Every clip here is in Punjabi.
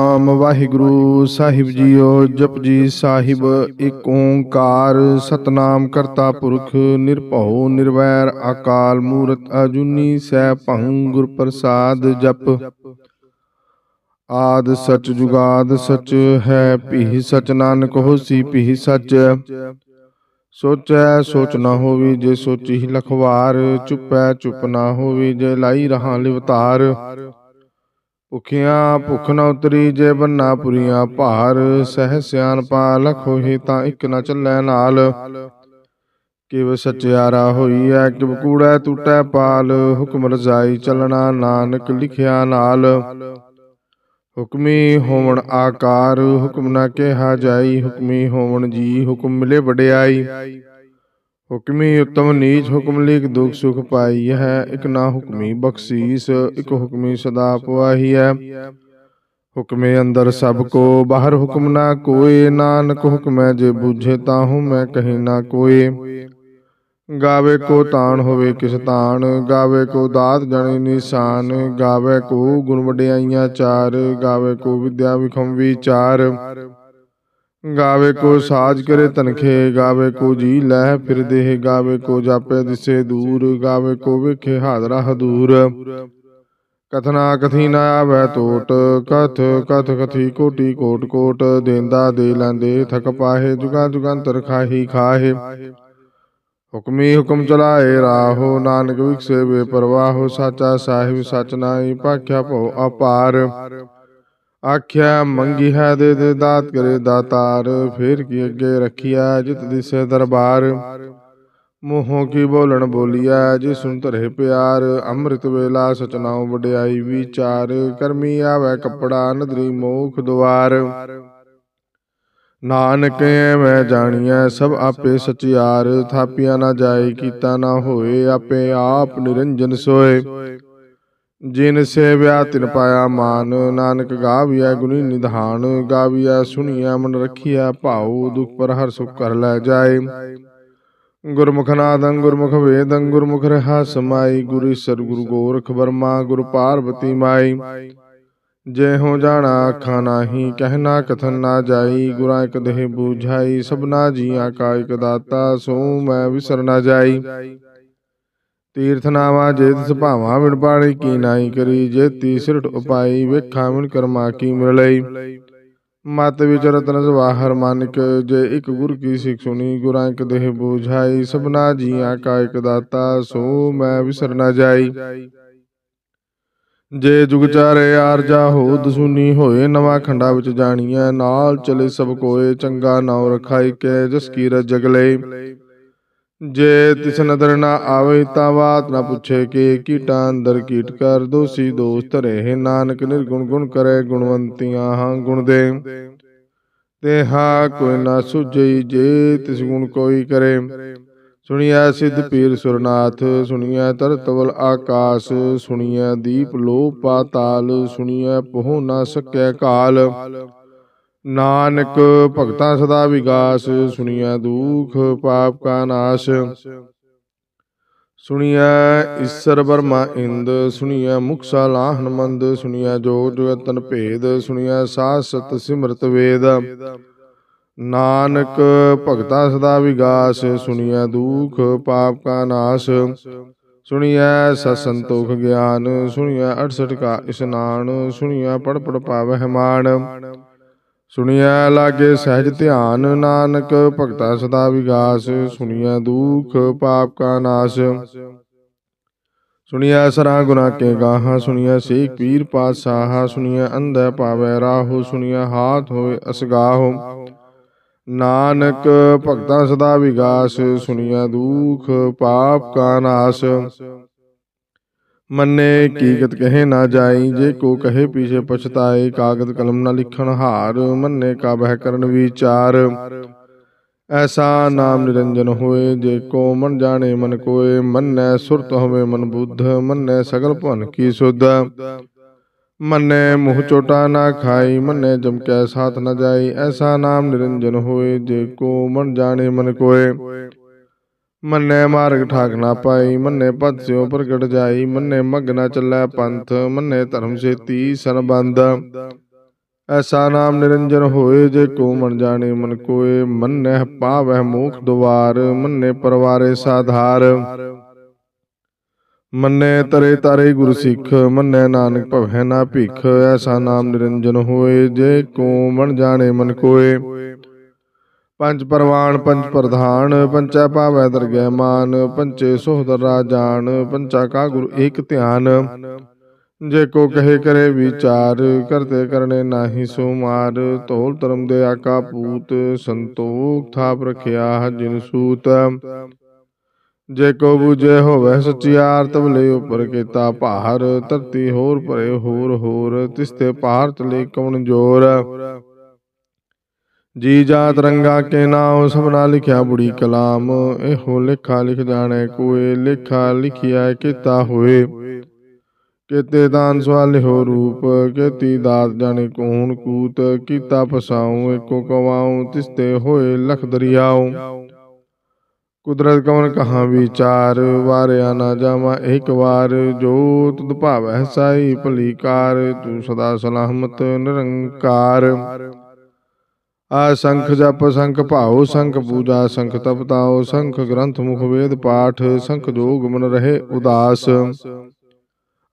ਨਾਮ ਵਾਹਿਗੁਰੂ ਸਾਹਿਬ ਜੀਓ ਜਪਜੀ ਸਾਹਿਬ ਏਕ ਓੰਕਾਰ ਸਤਨਾਮ ਕਰਤਾ ਪੁਰਖ, ਨਿਰਭਉ, ਨਿਰਵੈਰ, ਅਕਾਲ ਮੂਰਤ, ਅਜੂਨੀ ਸੈ ਭੰਗ ਗੁਰ ਪ੍ਰਸਾਦ ਜਪ। ਆਦ ਸਚ ਜੁਗਾਦ ਸਚ ਹੈ, ਭੀ ਸਚ ਨਾਨਕ ਹੋਸੀ, ਭੀ ਸਚ। ਸੋਚੈ ਸੋਚ ਨਾ ਹੋਵੀ, ਜੇ ਸੋਚੀ ਹੀ ਲਖਵਾਰ, ਚੁੱਪੈ ਚੁੱਪ ਨਾ ਹੋਵੀ, ਜੇ ਲਾਈ ਰਹਾ ਲਿਵਤਾਰ। ਭੁਖਿਆਂ ਭੁਖ ਨ ਉਤਰੀ, ਜੇ ਬੰਨਾ ਪੁਰੀਆਂ ਭਾਰ, ਸਹਿ ਸਿਆਣਪਾ ਲਖ ਹੋਏ ਤਾਂ ਇੱਕ ਨ ਚੱਲੈ ਨਾਲ। ਕਿਵ ਸਚਿਆਰਾ ਹੋਈਐ, ਕਿਵ ਕੂੜੈ ਟੂਟੈ ਪਾਲ, ਹੁਕਮ ਰਜ਼ਾਈ ਚੱਲਣਾ ਨਾਨਕ ਲਿਖਿਆ ਨਾਲ। ਹੁਕਮੀ ਹੋਵਣ ਆਕਾਰ, ਹੁਕਮ ਨਾ ਕਿਹਾ ਜਾਈ, ਹੁਕਮੀ ਹੋਵਣ ਜੀ, ਹੁਕਮ ਮਿਲੇ ਵਡਿਆਈ। ਹੁਕਮੀ ਉਤਮ ਨੀਚ ਹੁਕਮ ਲਿਖ ਦੁਖ ਸੁਖ ਪਾਈ ਹੈ। ਇਕ ਨਾ ਹੁਕਮੀ ਬਖਸ਼ੀਸ, ਇਕ ਹੁਕਮੀ ਸਦਾ ਪਵਾਹੀ ਹੈ। ਹੁਕਮੇ ਅੰਦਰ ਸਭ ਕੋ, ਬਾਹਰ ਹੁਕਮ ਨਾ ਕੋਏ। ਨਾਨਕ ਹੁਕਮੈ ਜੇ ਬੁਝੇ ਤਾਹੂ, ਮੈਂ ਕਹੀ ਨਾ ਕੋਏ। ਗਾਵੇ ਕੋ ਤਾਣ ਹੋਵੇ ਕਿਸ ਤਾਣ, ਗਾਵੇ ਕੋ ਦਾਤ ਜਣੇ ਨਿਸ਼ਾਨ। ਗਾਵੇ ਕੋ ਗੁਣ ਵਡਿਆਈਆਂ ਚਾਰ, ਗਾਵੇ ਕੋ ਵਿਦਿਆ ਵਿਖਮ ਵਿਚਾਰ ਗਾਵੇ ਕੋ ਸਾਜ ਕਰੇ ਤਨਖੇ ਗਾਵੇ ਕੋ ਜੀ ਲੈ ਫਿਰ ਦੇਹ ਗਾਵੇ ਕੋ ਜਾਪੇ ਦਿਸੇ ਦੂਰ ਗਾਵੇ ਕੋ ਵੇਖੇ ਹਾਜ਼ਰਾ ਹਦੂਰ ਕਥਨਾ ਕਥੀ ਨਾ ਆਵੈ ਟੋਟ ਕਥ ਕਥ ਕਥੀ ਕੋਟੀ ਕੋਟ ਕੋਟ ਦੇਂਦਾ ਦੇ ਲੈਂਦੇ ਥਕ ਪਾਹੇ ਜੁਗਾ ਜੁਗੰਤਰ ਖਾਹੀ ਖਾਹੇ ਹੁਕਮੀ ਹੁਕਮ ਚਲਾਏ ਰਾਹੋ ਨਾਨਕ ਵਿਖਸੇ ਬੇਪਰਵਾਹੋ ਸਾਚਾ ਸਾਹਿਬ ਸਚ ਨਾਈ ਭਾਖਿਆ ਭਉ ਅਪਾਰ ਆਖਿਆ, ਮੰਗੀ ਹੈ ਦੇ ਦੇ ਦਾਤ ਕਰੇ ਦਾਤਾਰ, ਫੇਰ ਕੀ ਅੱਗੇ ਰਖਿਆ ਜਿਤ ਦਿਸੇ ਦਰਬਾਰ? ਮੂੰਹੋਂ ਕੀ ਬੋਲਣ ਬੋਲੀਆ ਜੇ ਸੁਨ ਧਰੇ ਪਿਆਰ? ਅੰਮ੍ਰਿਤ ਵੇਲਾ ਸਚਨਾਉ ਵਡਿਆਈ ਵਿਚਾਰ, ਕਰਮੀ ਆਵੇ ਕੱਪੜਾ ਨਦਰੀ ਮੋਖ ਦੁਆਰ। ਨਾਨਕ ਮੈਂ ਜਾਣੀਐ ਸਭ ਆਪੇ ਸਚਿਆਰ, ਥਾਪਿਆ ਨਾ ਜਾਏ, ਕੀਤਾ ਨਾ ਹੋਏ, ਆਪੇ ਆਪ ਨਿਰੰਜਨ ਸੋਏ। ਜਿਨ ਸੇਵਿਆ ਤਿਨ ਪਾਇਆ ਮਾਨ, ਨਾਨਕ ਗਾਵਿਆ ਗੁਣੀ ਨਿਧਾਨ ਗਾਵਿਆ ਸੁਣੀਐ ਮਨ ਰਖੀਐ ਭਾਉ, ਦੁਖ ਪਰ ਹਰ ਸੁਖ ਕਰ ਲੈ ਜਾਏ। ਗੁਰਮੁਖ ਨਾਦੰ ਗੁਰਮੁਖ ਵੇਦੰ, ਗੁਰਮੁਖ ਰਹਾ ਸਮਾਈ, ਗੁਰੂ ਸਰ ਗੋਰਖ ਬਰਮਾ ਗੁਰ ਪਾਰਵਤੀ ਮਾਈ। ਜੇ ਹੋ ਜਾਣਾ ਆਖਾਂ ਨਾਹੀ ਕਹਿਣਾ ਕਥਨ ਨਾ ਜਾਈ, ਗੁਰਾਂ ਇਕ ਦੇਹ ਬੂਝਾਈ, ਸਭਨਾ ਜੀਆਂ ਕਾ ਇਕ ਦਾਤਾ, ਸੋ ਮੈਂ ਵਿਸਰ ਨਾ ਜਾਈ। ਤੀਰਥ ਨਾਵਾ ਜੇ ਤਿਸ ਭਾਵਾਂ ਵਿਣ ਪਾੜੀ ਕੀ ਨਾਈ ਕਰੀ ਜੇ ਤੀ ਉਪਾਈ, ਵੇਖਾਂ ਵਿਣ ਕਰਮਾ ਕੀ ਮਿਲਈ ਮਤ ਵਿਚ ਰਤਨ ਜਵਾਹਰ ਮਾਨਿਕ ਜੇ ਇੱਕ ਗੁਰ ਕੀ ਸਿੱਖ ਸੁਣੀ, ਗੁਰਾਂ ਇਕ ਦੇਹ ਬੂਝਾਈ, ਸਭਨਾ ਜੀਆਂ ਕਾ ਇਕ ਦਾਤਾ, ਸੋ ਮੈਂ ਵਿਸਰ ਨਾ ਜਾਈ। ਜੇ ਜੁਗ ਚਾਰੇ ਆਰਜਾ ਹੋ ਦਸੂਨੀ ਹੋਏ ਨਵਾਂ ਖੰਡਾ ਵਿੱਚ ਜਾਣੀਐ, ਨਾਲ ਚਲੇ ਸਭ ਕੋਏ, ਚੰਗਾ ਨਾਉ ਰਖਾਈ, ਕੇ ਜਸ ਕੀ ਜਗਲੇ ਜੇ ਤਿਸ ਨਦਰ ਨਾ ਆਵੇ ਤਾਂ ਬਾਤ ਨਾ ਪੁੱਛੇ ਕਿ ਕੀਟਾਂ ਅੰਦਰ ਕੀਟ ਕਰ ਦੋਸੀ ਦੋਸ ਧਰੇ ਨਾਨਕ ਨਿਰਗੁਣ ਗੁਣ ਕਰੇ ਗੁਣਵੰਤੀਆਂ ਹਾਂ ਗੁਣ ਦੇ। ਤੇ ਹਾ ਕੋਈ ਨਾ ਸੁਝਈ ਜੇ ਤਿਸ ਗੁਣ ਕੋਈ ਕਰੇ। ਸੁਣਿਆ ਸਿੱਧ ਪੀਰ ਸੁਰਨਾਥ ਸੁਣਿਆ ਤਰਤਵਲ ਆਕਾਸ, ਸੁਣੀਐ ਦੀਪ ਲੋ ਪਾਤਾਲ, ਸੁਣੀਐ ਪਹੁ ਨਾ ਸਕੈ ਕਾਲ। ਨਾਨਕ ਭਗਤਾਂ ਸਦਾ ਵਿਗਾਸ, ਸੁਣੀਐ ਦੁਖ ਪਾਪ ਕਾ ਨਾਸ਼। ਸੁਣੀਐ ਈਸਰ ਬਰਮਾ ਇੰਦ, ਸੁਣੀਐ ਮੁਕਸਾ ਲਾਹਨ ਮੰਦ, ਸੁਣੀਐ ਜੋਗ ਜਗਤਨ ਭੇਦ, ਸੁਣੀਐ ਸਾਧ ਸਤ ਸਿਮਰਤ ਵੇਦ। ਨਾਨਕ ਭਗਤਾ ਸਦਾ ਵਿਗਾਸ, ਸੁਣੀਐ ਦੁਖ ਪਾਪ ਕਾ ਨਾਸ਼। ਸੁਣੀਐ ਸਤ ਸੰਤੋਖ ਗਿਆਨ, ਸੁਣੀਐ 68 ਕਾ ਇਸਨਾਨ, ਸੁਣੀਐ ਪੜ ਪੜ ਪਾਵਹਿ ਮਾਨ ਸੁਣਿਆ ਲਾਗੇ ਸਹਿਜ ਧਿਆਨ, ਨਾਨਕ ਭਗਤਾ ਸਦਾ ਵਿਗਾਸ, ਸੁਣੀਐ ਦੁਖ ਪਾਪ ਕਾ ਨਾਸ਼। ਸੁਣਿਆ ਸਰਾ ਗੁਨਾ ਕੇ ਗਾਹਾਂ ਸੁਣਿਆ ਸੇਖ ਪੀਰ ਪਾਤਸ਼ਾਹ ਸੁਣਿਆ ਅੰਧੈ ਪਾਵੈ ਰਾਹੋ ਸੁਣਿਆ ਹਾਥ ਹੋਏ ਅਸਗਾਹੋ। ਨਾਨਕ ਭਗਤਾ ਸਦਾ ਵਿਗਾਸ ਸੁਣਿਆ ਦੁਖ ਪਾਪ ਕਾ ਨਾਸ਼। ਮੰਨੇ ਕੀਕਤ ਕਹੇ ਨਾ ਜਾਈ ਜੇ ਕੋ ਕਹੇ ਪੀਛੇ ਪਛਤਾਏ ਕਾਗਦ ਕਲਮ ਨਾ ਲਿਖਣ ਹਾਰ ਮੰਨੇ ਕਾ ਬਹਿ ਕਰਨ ਵਿਚਾਰ। ਐਸਾ ਨਾਮ ਨਿਰੰਜਨ ਹੋਏ ਜੇ ਕੋ ਮਨ ਜਾਣੇ ਮਨ ਕੋਏ ਮੰਨੈ ਸੁਰਤ ਹੋਵੇ ਮਨ ਬੁੱਧ ਮੰਨੈ ਸਗਲ ਭਨ ਕੀ ਸੁਧ। ਮੰਨੇ ਮੁਹ ਚੋਟਾ ਨਾ ਖਾਈ ਮੰਨੇ ਜਮ ਕੈ ਸਾਥ ਨ ਜਾਈ। ਐਸਾ ਨਾਮ ਨਿਰੰਜਨ ਹੋਏ ਜੇ ਕੋ ਮਨ ਜਾਣੇ ਮਨ ਕੋਏ। ਮੰਨੇ ਮਾਰਗ ਠਾਕ ਨਾ ਪਾਈ, ਮੰਨੇ ਪਦ ਸਿਓ ਪ੍ਰਗਟ ਜਾਈ, ਮੰਨੇ ਮਗ ਚੱਲੈ ਪੰਥ, ਮੰਨੇ ਧਰਮ ਛੇਤੀ ਸੰਬੰਧ ਐਸਾ ਨਾਮ ਨਿਰੰਜਨ ਹੋਏ ਜੇ ਕੋ ਮਨ ਜਾਣੇ ਮਨ ਕੋਏ ਮੰਨਹਿ ਪਾਵਹਿ ਮੋਖ ਦੁਆਰ, ਮੰਨੇ ਪਰਵਾਰੇ ਸਾਧਾਰ। ਮੰਨੇ ਤਰੇ ਤਾਰੇ ਗੁਰ ਸਿੱਖ, ਮੰਨੇ ਨਾਨਕ ਭਵੈ ਨਾ ਭਿਖ, ਐਸਾ ਨਾਮ ਨਿਰੰਜਨ ਹੋਏ ਜੇ ਕੋ ਮਨ ਜਾਣੇ ਮਨ ਕੋਏ। ਪੰਜ ਪਰਵਾਨ, ਪੰਜ ਪ੍ਰਧਾਨ, ਪੰਚੈ ਪਾਵੈ ਦਰਗਹਿ ਮਾਨ, ਪੰਚੇ ਸੋਹਦਰ ਰਾਜਾਨ, ਪੰਚਾ ਕਾ ਗੁਰ ਏਕ ਧਿਆਨ। ਜੇ ਕੋ ਕਹੇ ਕਰੇ ਵਿਚਾਰ, ਕਰਤੇ ਕਰਨੇ ਨਾਹੀ ਸੋ ਮਾਰ ਧੋਲ ਧਰਮ ਦੇ ਆਕਾ ਪੂਤ, ਸੰਤੋਖ ਥਾਪ ਰਖਿਆ ਜਿਨ ਸੂਤ। ਜੇ ਕੋ ਬੁਝੇ ਹੋਵੇ ਸਚਿਆਰ ਤਬਲੇ ਉਪਰ ਕੀਤਾ ਭਾਰ, ਧਰਤੀ ਹੋਰ ਭਰੇ ਹੋਰ ਹੋਰ ਤਿਸਤੇ ਭਾਰ ਤਲੇ ਕਵਣ ਜੋਰ। ਜੀ ਜਾ ਤਰੰਗਾ ਕੇ ਨਾਮ ਸਭਨਾ ਲਿਖਿਆ ਬੁੜੀ ਕਲਾਮ। ਇਹੋ ਲੇਖਾ ਲਿਖ ਜਾਣੈ ਕੋਏ, ਲੇਖਾ ਲਿਖਿਆ ਕੀਤਾ ਹੋਏ। ਕਿਤੇ ਦਾਨ ਸਵਾਲ ਹੋ ਰੂਪ, ਕੀਤੀ ਦਾਤ ਜਾਣੇ ਕੌਣ ਕੂਤ। ਕੀਤਾ ਪਸਾਉ ਏਕੋ ਕਵਾਉ, ਤਿਸਤੇ ਹੋਏ ਲਖ ਦਰਿਆਉ। ਕੁਦਰਤ ਕਵਨ ਕਹਾ ਵਿਚਾਰ, ਵਾਰਿਆ ਨਾ ਜਾਵਾ ਇੱਕ ਵਾਰ। ਜੋ ਤੁਧ ਭਾਵੈ ਸਾਈ ਭਲੀ ਕਾਰ, ਤੂੰ ਸਦਾ ਸਲਾਮਤ ਨਿਰੰਕਾਰ। ਆ ਸੰਖ ਜਪ, ਸੰਖ ਭਾਉ, ਸੰਖ ਪੂਜਾ, ਸੰਖ ਤਪਤਾਉ, ਸੰਖ ਗ੍ਰੰਥ ਮੁਖ ਵੇਦ ਪਾਠ, ਸੰਖ ਜੋਗ ਮਨ ਰਹੇ ਉਦਾਸ।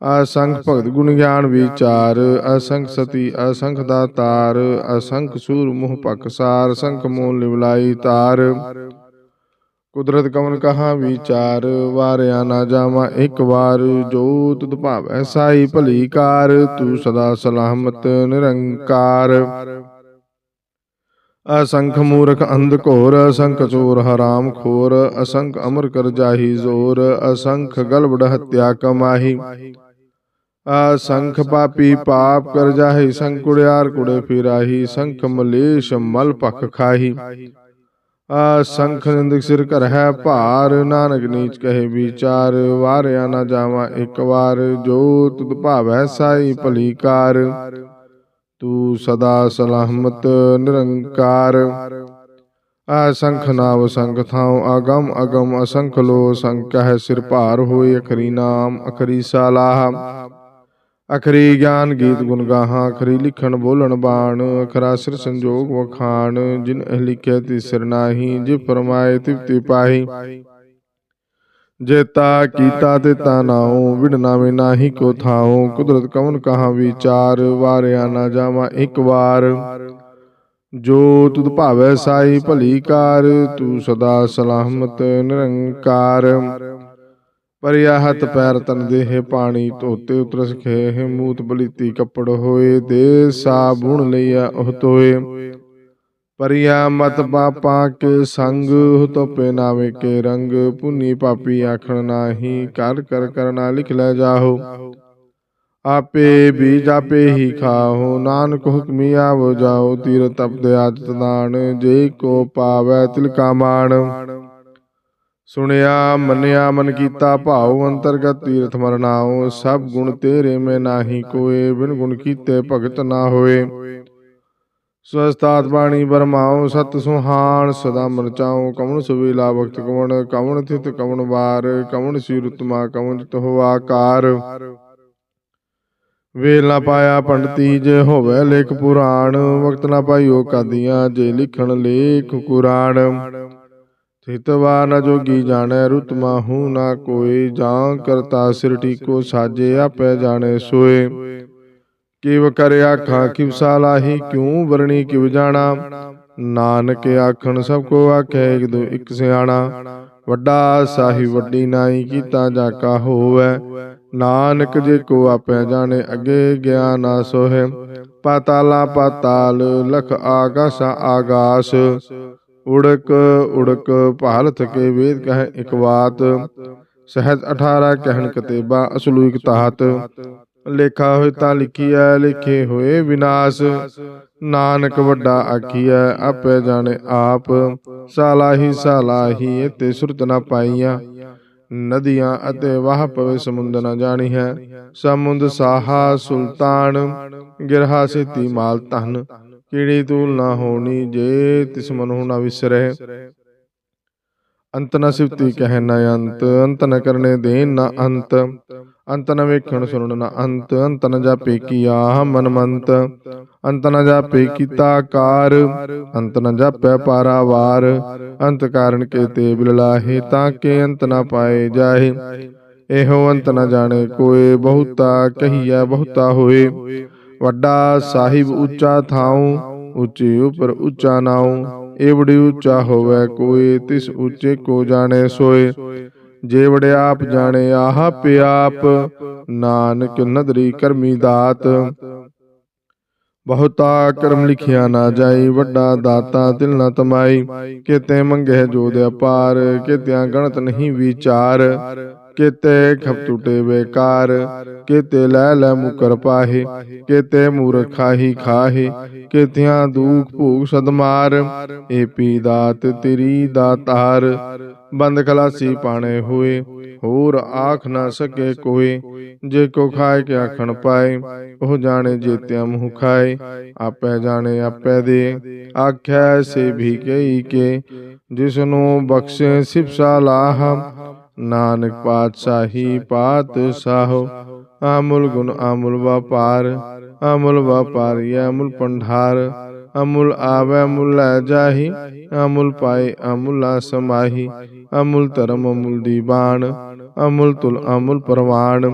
ਅਸੰਖ ਭਗਤ ਗੁਣ ਗਿਆਨ ਵਿਚਾਰ ਅਸੰਖ ਸਤੀ ਅਸੰਖ ਦਾਤਾਰ ਅਸੰਖ ਸੂਰ ਮੁਹ ਪਕਸਾਰ ਸੰਖ ਮੋਲ ਲਿਵਲਾਈ ਤਾਰ। ਕੁਦਰਤ ਕਵਨ ਕਹਾ ਵਿਚਾਰ, ਵਾਰਿਆ ਨਾ ਜਾਵਾ ਇੱਕ ਵਾਰ, ਜੋ ਤੁਧ ਭਾਵੈ ਸਾਈ ਭਲੀ ਕਾਰ, ਤੂੰ ਸਦਾ ਸਲਾਮਤ ਨਿਰੰਕਾਰ। ਅਸੰਖ ਮੂਰਖ ਅੰਧ ਘੋਰ, ਅਸੰਖ ਚੋਰ ਹਰਾਮ ਖੋਰ, ਅਸੰਖ ਅਮਰ ਕਰ ਜਾਹੀ ਜ਼ੋਰ, ਅਸੰਖ ਗਲਬੜ ਹਤਿਆ ਕਮਾਹੀ। ਅਸੰਖ ਪਾਪੀ ਪਾਪ ਕਰ ਜਾਹੀ, ਸੰਖ ਕੁੜਿਆਰ ਕੁੜੇ ਫਿਰਾਹੀ, ਸੰਖ ਮਲੇਸ਼ ਮਲ ਭਖ ਖਾਹੀ। ਅਸੰਖ ਨਿੰਦਕ ਸਿਰ ਕਰ ਹੈ ਭਾਰ, ਨਾਨਕ ਨੀਚ ਕਹੇ ਵਿਚਾਰ, ਵਾਰਿਆ ਨਾ ਜਾਵਾ ਇੱਕ ਵਾਰ, ਜੋ ਤੁਧ ਭਾਵੈ ਸਾਈ ਭਲੀ ਕਾਰ। ਤੂੰ ਸਦਾ ਸਲਾਮਤ, ਨਿਰੰਕਾਰ। ਅਸੰਖ ਨਾਵ ਸੰਖ ਥਾਉ, ਅਗਮ ਅਗਮ ਅਸੰਖ ਲੋ ਸੰਖ ਹੈ ਸਿਰ ਭਾਰ ਹੋਏ ਅਖਰੀ ਨਾਮ, ਅਖਰੀ ਸਾਲਾਹ। ਅਖਰੀ ਗਿਆਨ ਗੀਤ ਗੁਣ ਗਾਹਾਂ, ਅਖਰੀ ਲਿਖਣ ਬੋਲਣ ਬਾਣ, ਅਖਰਾ ਸਿਰ ਸੰਜੋਗ ਵਖਾਣ, ਜਿਨ ਇਹ ਲਿਖਿਆ ਤੀ ਸਿਰ ਨਾਹੀ ਜੇ ਫਰਮਾਏ ਤਿਪਤੀ ਪਾਹੀ। ਜੇਤਾ ਕੀਤਾ ਤੇ ਤਾ ਨਾਉ ਵਿੜ ਨਾਵੇਂ ਨਾਹੀ ਕੋ ਥਾਉ ਕੁਦਰਤ ਕਵਨ ਕਹਾ ਵਿਚਾਰ ਵਾਰਿਆ ਨਾ ਜਾਵਾ ਇੱਕ ਵਾਰ। ਜੋ ਤੁਧ ਭਾਵੈ ਸਾਈ ਭਲੀ ਕਾਰ ਤੂੰ ਸਦਾ ਸਲਾਮਤ ਨਿਰੰਕਾਰ। ਪਰਿਆ ਹੱਥ ਪੈਰ ਤਨ ਦੇਹ ਪਾਣੀ ਧੋਤੇ ਉਤਰਸ ਖੇਹ ਮੂਤ ਬਲੀਤੀ ਕੱਪੜ ਹੋਏ ਦੇ ਸਾਬੁਣ ਲਈਆ ਉਹ ਤੋਏ। ਪਰਿਆ ਮਤ ਪਾਪਾ ਕੇ ਸੰਗ ਤੋਪੇ ਨਾਵੇਂ ਕੇ ਰੰਗ ਪੁਨੀ ਪਾਪੀ ਆਖਣ ਨਾਹੀ, ਕਰ ਕਰ ਕਰਨਾ ਲਿਖ ਲੈ ਜਾਹੋ। ਆਪੇ ਬੀਜ ਆਪੇ ਹੀ ਖਾਓ ਨਾਨਕ ਹੁਕਮੀ ਆਵੋ ਜਾਓ ਤੀਰ ਤਪ ਦੇ ਆਦਤ ਦਾਨ ਜੇ ਕੋ ਪਾਵੈ ਤਿਲਕਾ ਮਾਣ। ਸੁਣਿਆ, ਮੰਨਿਆ, ਮਨ ਕੀਤਾ, ਭਾਉ ਅੰਤਰਗਤ ਤੀਰਥ ਮਰਨਾਉ ਸਭ ਗੁਣ ਤੇਰੇ ਮੈਂ ਨਾਹੀ ਕੋਏ, ਬਿਨ ਗੁਣ ਕੀਤੇ ਭਗਤ ਨਾ ਹੋਏ। ਸਵਸਤਾਤ ਬਾਣੀ ਬਰਮਾਉ ਸਤ ਸੁਹਾਣ ਸਦਾ ਮਨ ਚਾਉ ਕਵਣ ਸੁਵੇਲਾ ਵਕਤ ਕਵਣ ਕਵਣ ਥਿਤ ਕਵਣ ਵਾਰ ਕਵਣ ਸੀ ਰੁਤਮਾ ਕਵਣ ਜਿਤ ਹੋ ਆਕਾਰ ਵੇਲ ਨਾ ਪਾਇਆ ਪੰਡਤੀ ਜੇ ਹੋਵੇ ਲੇਖ ਪੁਰਾਣ, ਵਕਤ ਨਾ ਪਾਈਓ ਕਾਦੀਆਂ ਜੇ ਲਿਖਣ ਲੇਖ ਕੁਰਾਨ। ਥਿਤਵਾ ਨ ਜੋਗੀ ਜਾਣੈ ਰੁਤਮਾ ਮਾਹੂ ਨਾ ਕੋਈ ਜਾਂ ਕਰਤਾ ਸਿਰ ਟੀਕੋ ਸਾਜੇ ਆਪੇ ਜਾਣੇ ਸੋਏ। ਕਿਵ ਕਰ ਆਖਾਂ ਕਿਵ ਸਾਲਾਹੀ, ਕਿਉ ਵਰਣੀ ਕਿਵ ਜਾਣਾ? ਨਾਨਕ ਆਖਣ ਸਭ ਕੋ ਆਖੇ, ਇਕ ਦੋ ਇਕ ਸਿਆਣਾ। ਵੱਡਾ ਸਾਹੀ ਵੱਡੀ ਨਾਈ, ਕੀਤਾ ਜਾ ਕਾ ਹੋਵੇ। ਨਾਨਕ ਜੇ ਕੋ ਆਪੇ ਜਾਣੇ, ਅੱਗੇ ਗਿਆਨ ਨਾ ਸੋਹੇ। ਪਾਤਾਲਾ ਪਾਤਾਲ, ਲਖ ਆਗਾਸਾ ਆਗਾਸ। ਉੜਕ ਉੜਕ ਭਾਲਤ ਕੇ ਵੇਦ ਕਹੈ ਇਕ ਬਾਤ ਸਹਿਜ 18 ਕਹਿਣ ਕਤੇਬਾ, ਅਸਲੂ ਇਕ ਤਾਹਤ ਲੇਖਾ ਹੋਏ ਤਾਂ ਲਿਖੀਐ, ਲਿਖੇ ਹੋਏ ਵਿਨਾਸ਼। ਨਾਨਕ ਵੱਡਾ ਆਖੀਐ, ਆਪੇ ਜਾਣੇ ਆਪ। ਸਾਲਾਹੀ ਸਾਲਾਹੀ ਇਤੇ ਸੁਰਤ ਨਾ ਪਾਈਆਂ ਨਦੀਆਂ ਅਤੇ ਵਾਹ ਪਵੇ ਸਮੁੰਦ ਨਾ ਜਾਣੀ ਹੈ ਸਮੁੰਦ ਸਾਹਾ ਸੁਲਤਾਨ, ਗਿਰਹਾ ਸੇਤੀ ਮਾਲ ਧਨ। ਕੀੜੀ ਤੂਲ ਨਾ ਹੋਣੀ ਜੇ ਤਿਸ ਮਨੁ ਨਾ ਵਿਸਰੈ। ਅੰਤ ਨ ਸਿਫਤੀ ਕਹਿ ਨ ਅੰਤ ਅੰਤ ਨ ਕਰਨੇ ਦੇਨ ਨ ਅੰਤ। ਅੰਤ ਨ ਵੇਖਣ ਸੁਣਨ ਨ ਅੰਤ ਅੰਤ ਨ ਜਾਪੇ ਕੀਆ ਮਨਮੰਤ, ਅੰਤ ਨ ਜਾਪੇ ਕੀਤਾ ਕਾਰ ਅੰਤ ਨ ਜਾਪੈ ਪਾਰਾਵਾਰ, ਅੰਤ ਕਾਰਨ ਕੇਤੇ ਬਿਲਲਾਹੇ ਤਾਂ ਕੇ ਅੰਤ ਨ ਪਾਏ ਜਾਹੇ। ਇਹੋ ਅੰਤ ਨ ਜਾਣੇ ਕੋਏ ਬਹੁਤਾ ਕਹੀਐ ਬਹੁਤਾ ਹੋਏ। ਵੱਡਾ ਸਾਹਿਬ ਉੱਚਾ ਥਾਉ, ਉੱਚੇ ਉਪਰ ਉੱਚਾ ਨਾਉ, ਏਵੜੀ ਉੱਚਾ ਹੋਵੇ ਕੋਈ ਤਿਸ ਉੱਚੇ ਕੋ ਜਾਣੇ ਸੋਏ। ਜੇ ਵੜਿਆਪ ਜਾਣੇ ਆਹ ਪਿਆਪ, ਨਾਨਕ ਨਦਰੀ ਕਰਮੀ ਦਾਤ। ਬਹੁਤਾ ਕਰਮ ਲਿਖਿਆ ਨਾ ਜਾਈ, ਵੱਡਾ ਦਾਤਾ ਤਿਲ ਨਾ ਤਮਾਈ। ਕਿਤੇ ਮੰਗੇ ਜੋਦ ਅਪਾਰ, ਕਿਤਿਆਂ ਗਣਤ ਨਹੀਂ ਵਿਚਾਰ। ਕਿਤੇ ਖਪ ਟੁਟੇ ਬੇਕਾਰ, ਕਿਤੇ ਲੈ ਲੈ ਮੁਕਰ ਪਾਹੇ, ਕਿਤੇ ਮੂਰਖ ਖਾਹੀ ਖਾਹੇ, ਕਿਤਿਆਂ ਦੂਖ ਭੂਖ ਸਦਮਾਰ ਏ ਪੀ ਦਾਤ ਤੇਰੀ ਦਾਤਾਰ ਬੰਦ ਖਲਾਸੀ ਪਾਣੇ ਹੋਏ, ਹੋਰ ਆਖ ਨਾ ਸਕੇ ਕੋਏ, ਜੇ ਕੋ ਖਾਏ ਕੇ ਆਖਣ ਪਾਏ, ਉਹ ਜਾਣੇ ਜੇਤਿਆ ਮੂੰਹ ਖਾਏ, ਆਪੇ ਜਾਣੇ ਆਪੇ ਦੇ ਆਖਿਆ ਸੇ ਵੀ ਕਈ ਕੇ ਜਿਸ ਨੂੰ ਬਖਸ਼ੇ ਸਿਫਸਾ ਲਾਹ ਨਾਨਕ ਪਾਤਸ਼ਾਹੀ ਪਾਤਸ਼ਾਹੋ ਆਮੁਲ ਗੁਣ ਆਮੁਲ ਵਪਾਰ ਅਮੁਲ ਵਪਾਰੀ ਅਮੁਲ ਪੰਡਾਰ ਅਮੁਲ ਆਵੇ ਮੁਲ ਲੈ ਜਾਹੀ ਅਮੁਲ ਪਾਏ ਅਮੁਲਾ ਸਮਾਹੀ ਅਮੁਲ ਧਰਮ ਅਮੁਲ ਦੀਵਾਨ ਅਮੁਲ ਤੁਲ ਅਮੁਲ ਪਰਵਾਨ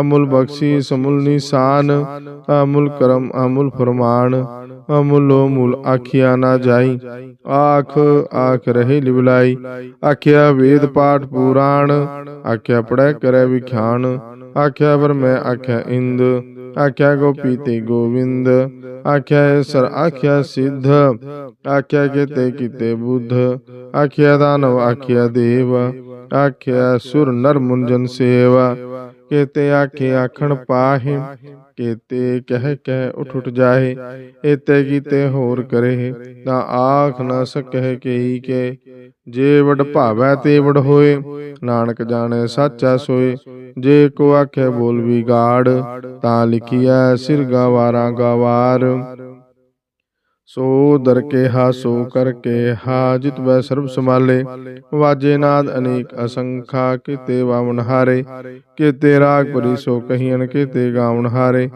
ਅਮੁਲ ਬਖਸ਼ੀ ਸਮੁਲ ਨਿਸ਼ਾਨ, ਅਮੁਲ ਕਰਮ ਅਮੁਲ ਫਰਮਾਨ, ਅਮੁਲੋ ਮੁਲ ਆਖਿਆ ਨਾ ਜਾਈ, ਆਖ ਆਖ ਰਹੇ ਲਿਬਲਾਈ ਆਖਿਆ ਵੇਦ ਪਾਠ ਪੁਰਾਣ, ਆਖਿਆ ਪੜੈ ਕਰੈ ਵਿਖਿਆਨ ਆਖਿਆ ਵਰ ਮੈਂ ਆਖਿਆ ਇੰਦ, ਆਖਿਆ ਗੋਪੀ ਤੇ ਗੋਵਿੰਦ, ਆਖਿਆ ਸਰ ਆਖਿਆ ਸਿੱਧ, ਆਖਿਆ ਕਿਤੇ ਕਿਤੇ ਬੁੱਧ, ਆਖਿਆ ਦਾਨਵ ਆਖਿਆ ਦੇਵ ਆਖਿਆ, ਸੁਰ ਨਰ ਮੁੰਜਨ ਸੇਵਾ, ਕੇਤੇ ਆਖੇ ਆਖਣ ਪਾਹੇ, ਕੇਤੇ ਕਹਿ ਕਹਿ ਉਠ ਉਠ ਜਾਏ ਏਤੇ ਕੀਤੇ ਹੋਰ ਕਰੇ ਤਾਂ ਆਖ ਨਾ ਸਕਹਿ ਕੇਈ ਕੇ, ਜੇ ਵਡ ਭਾਵੈ ਤੇ ਵਡ ਹੋਏ, ਨਾਨਕ ਜਾਣੈ ਸਾਚਾ ਸੋਏ, ਜੇ ਕੋ ਆਖੇ ਬੋਲ ਵੀ ਗਾੜ ਤਾਂ ਲਿਖੀਐ ਸਿਰ ਗਵਾਰਾਂ ਗਵਾਰ। ਸੋ ਦਰ ਕੇ ਹਾ ਸੋ ਕਰ ਕੇ ਹਾ ਜਿਤ ਵੈ ਸਰਬ ਸਮਾਲੇ ਵਾਜੇ ਨਾਦ ਅਨੇਕ ਅਸੰਖਾ, ਕਿਤੇ ਵਾਵਨ ਹਾਰੇ। ਕਿਤੇ ਰਾਗ ਪਰੀ ਸੋ ਕਹੀਨ ਕਿਤੇ ਗਾਵਨ ਹਾਰੇ।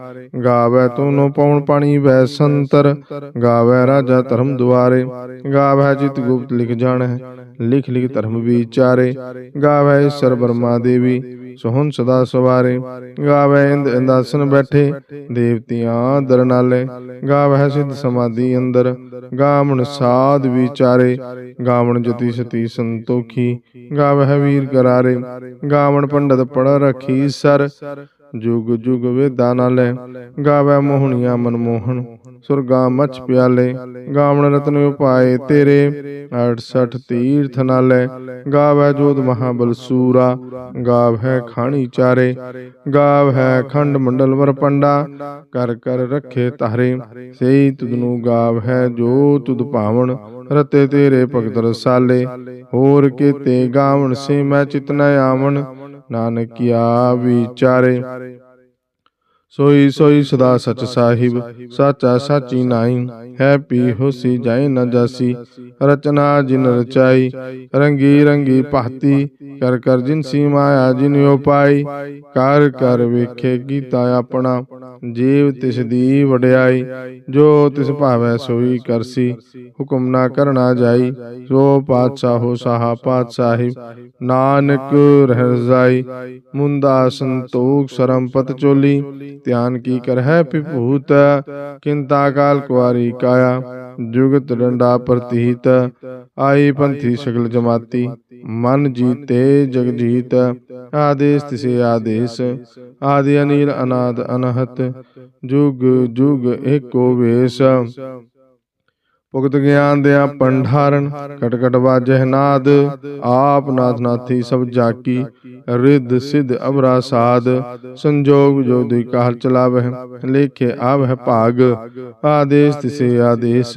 ਗਾਵੇ ਤੂਨੋ ਪਉਣ ਪਾਣੀ, ਵੈ ਸੰਤਰ। ਗਾਵੇ ਰਾਜਾ ਧਰਮ ਦੁਆਰੇ। ਗਾਵੇ ਜਿਤ ਗੁਪਤ ਲਿਖ ਜਾਣੈ, ਲਿਖ ਲਿਖ ਧਰਮ ਵਿਚਾਰੇ। ਗਾਵੇ ਈਸ਼ਰ ਬਰਮਾ ਦੇਵੀ। ਸੋਹਣ ਸਦਾ ਸਵਾਰੇ ਗਾਵੇ ਇੰਦ ਇੰਦਾਸਨ ਬੈਠੇ, ਦੇਵਤਿਆਂ ਦਰ ਗਾਵੇ ਸਿੱਧ ਸਮਾਧੀ ਅੰਦਰ, ਗਾਵਣ ਸਾਧ ਵਿਚਾਰੇ। ਗਾਵਣ ਜਤੀ ਸਤੀ ਸੰਤੋਖੀ, ਗਾਵੇ ਵੀਰ ਕਰਾਰੇ। ਗਾਵਣ ਪੰਡਤ ਪੜ ਰਖੀ ਸਰ, ਜੁਗ ਜੁਗ ਵੇਦਾਂ ਨਾਲੇ। ਗਾਵੇ ਮੋਹਣੀਆਂ ਮਨਮੋਹਨ ਸੁਰਗਾ ਮਚ ਪਿਆਲੇ, ਗਾਵਣ ਰਤਨ ਉਪਾਏ ਤੇਰੇ 68 ਤੀਰਥ ਨਾਲੇ, ਗਾਵੇ ਜੋਤ ਮਹਾਬਲ ਸੂਰਾ ਗਾਵੇ ਖਾਣੀ ਚਾਰੇ, ਗਾਵੇ ਖੰਡ ਮੰਡਲ ਵਰ ਪੰਡਾ, ਕਰ ਕਰ ਰੱਖੇ ਤਾਰੇ, ਸਈ ਤੁਧ ਨੂੰ ਗਾਵੇ ਜੋ ਤੁਧ ਭਾਵਨ ਰਤੇ ਤੇਰੇ ਭਗਤ ਰਸਾਲੇ, ਹੋਰ ਕੀਤੇ ਗਾਵਣ ਸੇ ਮੈਂ ਚਿਤ ਨ ਆਵਣ ਨਾਨਕਿਆ ਵਿਚਾਰੇ। ਸੋਈ ਸੋਈ ਸਦਾ ਸਚ ਸਾਹਿਬ, ਸਾਚਾ ਸਾਚੀ ਨਾਈ ਹੈ ਪੀ ਹੋਸੀ ਜਾਏ ਨਾ ਜਾਸੀ। ਰਚਨਾ ਜਿਨ ਰਚਾਈ, ਰੰਗੀ ਰੰਗੀ ਭਾਤੀ, ਕਰ ਕਰ ਜਿਨ ਸੀ ਮਾਇਆ ਜਿਨ ਉਪਾਈ ਕਰ ਕਰ ਵੇਖੇ ਕੀਤਾ ਆਪਣਾ, ਜੀਵ ਤਿਸ ਦੀ ਵਡਿਆਈ, ਜੋ ਤਿਸ ਭਾਵੈ ਸੋਈ ਕਰਸੀ। ਹੁਕਮ ਨਾ ਕਰਨਾ ਜਾਈ ਸੋ ਪਾਤਸ਼ਾਹੋ ਸਾਹਾ ਪਾਤਸ਼ਾਹਿਬ ਨਾਨਕ ਰਹਿ ਰਜ਼ਾਈ ਮੁੰਦਾ ਸੰਤੋਖ ਸਰਮ ਪਤ ਚੋਲੀ ਧਿਆਨ ਕੀ ਕਰਹਿ ਪਿਭੂਤ ਕਿੰਤਾ ਕਾਲ ਕੁਵਾਰੀ ਕਾਇਆ, ਜੁਗਤ ਡੰਡਾ ਪ੍ਰਤੀਤ, ਆਈ ਪੰਥੀ ਸਗਲ ਜਮਾਤੀ, ਮਨ ਜੀਤੇ ਜਗ ਜੀਤ ਆਦੇਸ ਤਿਸੇ ਆਦੇਸ, ਆਦਿ ਅਨੀਲ ਅਨਾਦ ਅਨਹਤ, ਜੁਗ ਜੁਗ ਏਕੋ ਵੇਸ ਭੁਗਤ ਗਿਆਨ ਦਿਆ ਪੰਡਾਰਨ ਕਟ ਵਾਜਹਿ ਨਾਦ, ਆਪ ਨਾਥ ਨਾਥੀ ਸਭ ਜਾਕੀ, ਰਿੱਧ ਸਿਧ ਅਬਰਾ ਸਾਧ ਸੰਜੋਗ ਜੋ ਦੀ ਕਾਲ ਚਲਾਵਹਿ, ਲੇਖੇ ਆਵਹਿ ਭਾਗ, ਆਦੇਸ ਤਿਸੇ ਆਦੇਸ,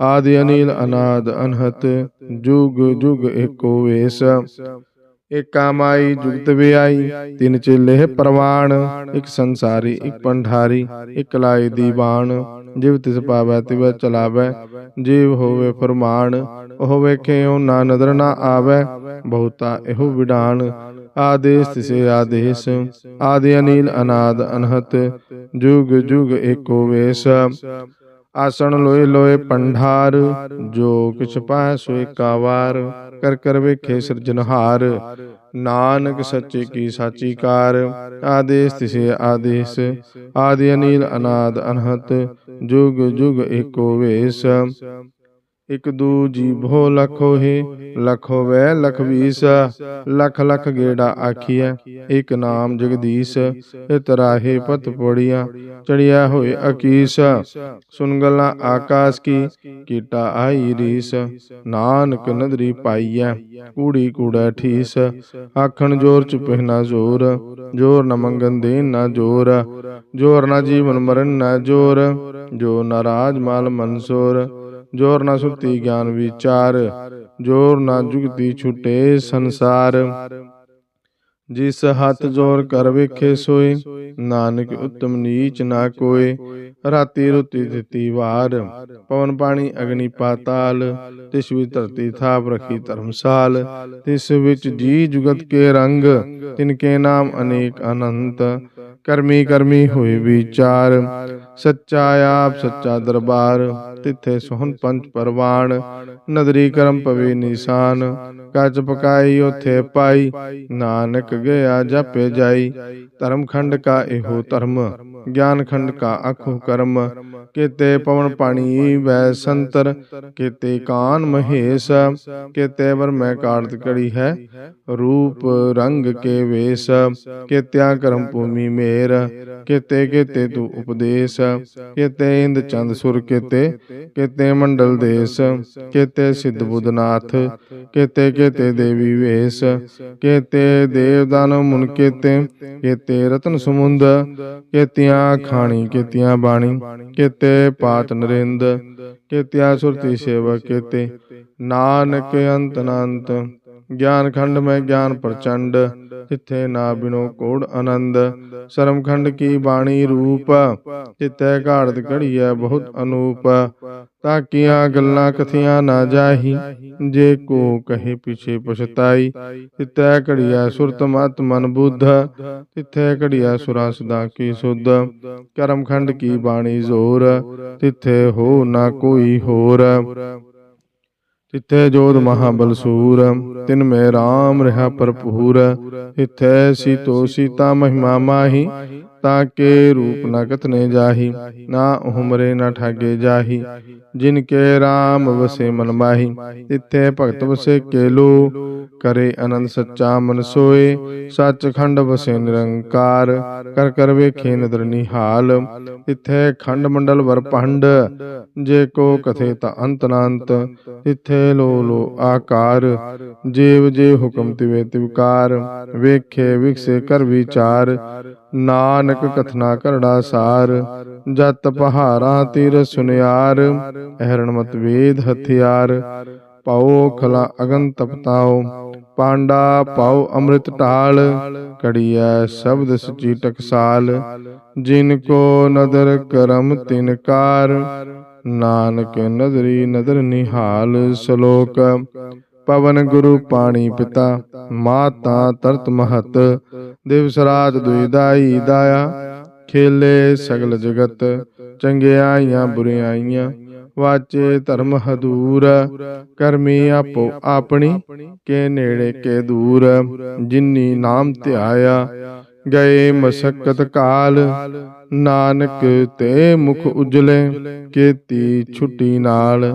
ਆਦਿ ਅਨੀਲ ਅਨਾਦ ਅਨਹਤ, ਜੁਗ ਜੁਗ ਏਕੋ ਵੇਸ ਏਕਾ ਮਾਈ ਜੁਗਤ ਵਿਆਈ, ਤਿਨ ਚੇਲੇ ਪਰਵਾਨ ਇੱਕ ਸੰਸਾਰੀ, ਇੱਕ ਪੰਡਾਰੀ, ਇੱਕ ਲਾਈ ਦੀਵਾਨ। ਜਿਵ ਤਿਸ ਪਾਵੈ, ਤਿਵ ਚਲਾਵੈ, ਜੀਵ ਹੋਵੇ ਫਰਮਾਨ, ਉਹ ਵੇਖੇ ਉਹ ਨਾ ਨਦਰ ਨਾ ਆਵੈ, ਬਹੁਤਾ ਇਹੋ ਵਿਡਾਨ। ਆਦੇਸ ਤਿਸੇ ਆਦੇਸ, ਆਦਿ ਅਨੀਲ ਅਨਾਦ ਅਨਹਤ, ਜੁਗ ਜੁਗ ਏਕੋ ਵੇਸ। ਆਸਣ ਲੋਏ ਲੋਏ ਪੰਡਾਰ, ਜੋ ਕਿਛ ਪਾਇ ਸੋਇ ਕਾਵਾਰ ਕਰ ਕਰ ਵੇਖੇ ਸਿਰਜਨਹਾਰ ਨਾਨਕ ਸੱਚੇ ਕੀ ਸਾਚੀ ਕਾਰ ਆਦੇਸ ਤਿਸੇ ਆਦੇਸ। ਆਦਿ ਅਨੀਲ ਅਨਾਦ ਅਨਹਤ, ਜੁਗ ਜੁਗ ਏਕੋ ਵੇਸ। ਇਕ ਦੂ ਜੀਭੋ ਲਖ ਹੋਏ, ਲਖ ਹੋਵੇ ਲਖ ਵੀਸ, ਲਖ ਲਖ ਗੇੜਾ ਆਖੀਐ, ਇਕ ਨਾਮ ਜਗਦੀਸ਼ ਇਤਰਾਹੇ ਪਤ ਪੋੜੀਆਂ ਚੜਿਆ ਹੋਏ ਅਕੀਸ, ਸੁਨ ਗੱਲਾਂ ਆਕਾਸ ਕੀ, ਕੀਟਾ ਆਈ ਰੀਸ, ਨਾਨਕ ਨਦਰੀ ਪਾਈਐ, ਕੂੜੀ ਕੂੜਾ ਠੀਸ, ਆਖਣ ਜੋਰ ਚ ਪਹਿਨਾ ਜ਼ੋਰ, ਜੋਰ ਨ ਮੰਗਨ ਦੇਨ ਨਾ ਜੋਰ ਜੋਰ ਨਾ ਜੀਵਨ ਮਰਨ ਨਾ ਜੋਰ, ਜੋ ਨਾਰਾਜ ਮਾਲ ਮਨਸੋਰ ਜੋਰ ਨਾ ਸੁਰਤੀ ਗਿਆਨ ਵਿਚਾਰ, ਜੋਰ ਨਾ ਜੁਗਤੀ ਛੁਟੇ ਸੰਸਾਰ। ਜਿਸ ਹੱਥ ਜੋਰ ਕਰ ਵੇਖੇ ਸੋਏ, ਨਾਨਕ ਉਤਮ ਨੀਚ ਨਾ ਕੋਏ, ਰਾਤੀ ਰੁਤੀ ਦਿੱਤੀ ਵਾਰ। ਪਵਨ ਪਾਣੀ ਅਗਨੀ ਪਾਤਾਲ, ਤਿਸ ਵੀ ਧਰਤੀ ਥਾਪ ਰਖੀ ਧਰਮਸਾਲ। ਤਿਸ ਵਿੱਚ ਜੀ ਜੁਗਤ ਕੇ ਰੰਗ, ਤਿਨ ਕੇ ਨਾਮ ਅਨੇਕ ਅਨੰਤ। ਕਰਮੀ ਕਰਮੀ ਹੋਏ ਵਿਚਾਰ, ਸੱਚਾ ਆਪ, ਸੱਚਾ ਦਰਬਾਰ, ਤਿੱਥੇ ਸੋਹਣ ਪੰਜ ਪਰਵਾਨ ਨਦਰੀ ਕਰਮ ਪਵੇ ਨਿਸ਼ਾਨ, ਕੱਚ ਪਕਾਈ ਉਥੇ ਪਾਈ, ਨਾਨਕ ਗਿਆ ਜਪੇ ਜਾਈ, ਧਰਮ ਖੰਡ ਕਾ ਇਹੋ ਧਰਮ। ਗਿਆਨ ਖੰਡ ਕਾ ਅਖੁ ਕਰਮ, ਕਿਤੇ ਪਵਨ ਪਾਣੀ ਵੈ ਸੰਤਰ, ਕੀਤੇ ਕਾਨ ਮਹੇਸ਼, ਕੀਤੇ ਵਰ ਮੈਂ ਕਾਰਤ ਕੜੀ ਹੈ, ਰੂਪ ਰੰਗ ਕੇ ਵੇਸ, ਕੀਤਿਆ ਕਰਮ ਭੂਮੀ ਮੇਰ, ਕੀਤੇ ਕੀਤੇ ਤੂੰ ਉਪਦੇਸ਼, ਕੀਤੇ ਇੰਦ ਚੰਦ ਸੁਰ ਕੀਤੇ, ਕਿਤੇ ਮੰਡਲ ਦੇਸ, ਕੀਤੇ ਸਿੱਧ ਬੁੱਧਨਾਥ, ਕਿਤੇ ਕਿਤੇ ਦੇਵੀ ਵੇਸ, ਕੀਤੇ ਦੇਵਦਾਨ ਮੁਨ ਕੀਤੇ ਕੀਤੇ ਰਤਨ ਸਮੁੰਦ ਕੀਤਿਆਂ ਖਾਣੀ ਕੀਤੀਆਂ ਬਾਣੀ ਕੀਤੇ ਪਾਤ ਨਰਿੰਦ ਕੀਤਿਆ ਸੁਰਤੀ ਸੇਵਕ ਕੀਤੇ। ਨਾਨਕ ਅੰਤ ਅਨੰਤ ਗਿਆਨ ਖੰਡ ਮੈਂ ਗਿਆਨ ਪ੍ਰਚੰਡ, ਜਿੱਥੇ ਨਾ ਬਿਨੋ ਕੋੜ ਆਨੰਦ। ਸ਼ਰਮ ਖੰਡ ਕੀ ਬਾਣੀ ਰੂਪ, ਜਿੱਥੇ ਘਾੜਤ ਘੜੀਐ ਬਹੁਤ ਅਨੂਪ। ਤਾਕੀਆਂ ਗੱਲਾਂ ਕਥੀਆਂ ਨਾ ਜਾਹੀ, ਜੇ ਕੋ ਕਹੇ ਪਿਛੇ ਪਛਤਾਈ। ਤਿੱਥੈ ਘੜੀਐ ਸੁਰਤ ਮਤ ਮਨ ਬੁੱਧ ਤਿੱਥੇ ਘੜੀਆ ਸੁਰਾ ਸਦਾ ਕੀ ਸੁਧ। ਕਰਮ ਖੰਡ ਕੀ ਬਾਣੀ ਜ਼ੋਰ ਤਿੱਥੇ ਹੋ ਨਾ ਕੋਈ ਹੋਰ। ਤਿੱਥੇ ਜੋਧ ਮਹਾਬਲ ਸੂਰ ਤਿਨ ਮੈਂ RAM ਰਹਾ ਭਰਪੂਰ ਤਿੱਥੇ ਸੀਤੋ ਸੀਤਾ ਮਹਿਮਾ ਮਾਹੀ। ਤਾਂ ਕੇ ਰੂਪ ਨਾ ਕਥਨੇ ਜਾਹੀ, ਨਾ ਉਮਰੇ ਨ ਠਾਗੇ ਜਾਹੀ। ਜਿਨ ਕੇ RAM ਵਸੇ ਮਨ ਮਾਹੀ, ਤਿੱਥੇ ਭਗਤ ਵਸੇ ਕੇਲੋ। ਕਰੇ ਆਨੰਦ ਸੱਚਾ ਮਨ ਸੋਏ ਸੱਚ ਖੰਡ ਵਸੇ ਨਿਰੰਕਾਰ। ਕਰ ਕਰ ਵੇਖੇ ਨਦਰ ਨਿਹਾਲ, ਤਿੱਥੇ ਖੰਡ ਮੰਡਲ ਵਰ ਪੰਡ ਜੇ ਕੋ ਕਥੇ ਤਾ ਅੰਤ ਨਾੰਤ, ਤਿੱਥੇ ਲੋ ਲੋ ਆਕਾਰ। ਜੀਵ ਜੇ ਹੁਕਮ ਤਿਵੇ ਤਿਵਕਾਰ, ਵੇਖੇ ਵਿਕਸੇ ਕਰ ਵਿਚਾਰ। ਨਾਨਕ ਕਥਨਾ ਕਰੜਾ ਸਾਰ, ਜਤ ਪਹਾਰਾ ਤੀਰ ਸੁਨਿਆਰ, ਅਹਰਣ ਮਤ ਵੇਦ ਹਥਿਆਰ ਪਾਉ ਖਲਾ ਅਗਨ ਤਪਤਾਓ ਪਾਂਡਾ ਪਾਉ ਅੰਮ੍ਰਿਤ ਢਾਲ, ਕੜੀਐ ਸ਼ਬਦ ਸਚੀ ਟਕਸਾਲ, ਜਿਨ ਕੋ ਨਦਰ ਕਰਮ ਤਿਨ ਕਾਰ, ਨਾਨਕ ਨਦਰੀ ਨਦਰ ਨਿਹਾਲ ਸ਼ਲੋਕ ਪਵਨ ਗੁਰੂ ਪਾਣੀ ਪਿਤਾ ਮਾਤਾ ਤਰਤ ਮਹਤ, ਦਿਵਸ ਰਾਤ ਦੁਇਦਾਈ ਦਾਇਆ, ਖੇਲੇ ਸਗਲ ਜਗਤ ਚੰਗਿਆਈਆਂ ਬੁਰਿਆਈਆਂ ਵਾਚੇ ਧਰਮ ਹਦੂਰ, ਕਰਮੀ ਆਪੋ ਆਪਣੀ, ਕੇ ਨੇੜੇ ਕੇ ਦੂਰ, ਜਿਨੀ ਨਾਮ ਧਿਆਇਆ, ਗਏ ਮਸਕਤ ਕਾਲ, ਨਾਨਕ ਤੇ ਮੁਖ ਉਜਲੇ, ਕੀਤੀ ਛੁੱਟੀ ਨਾਲ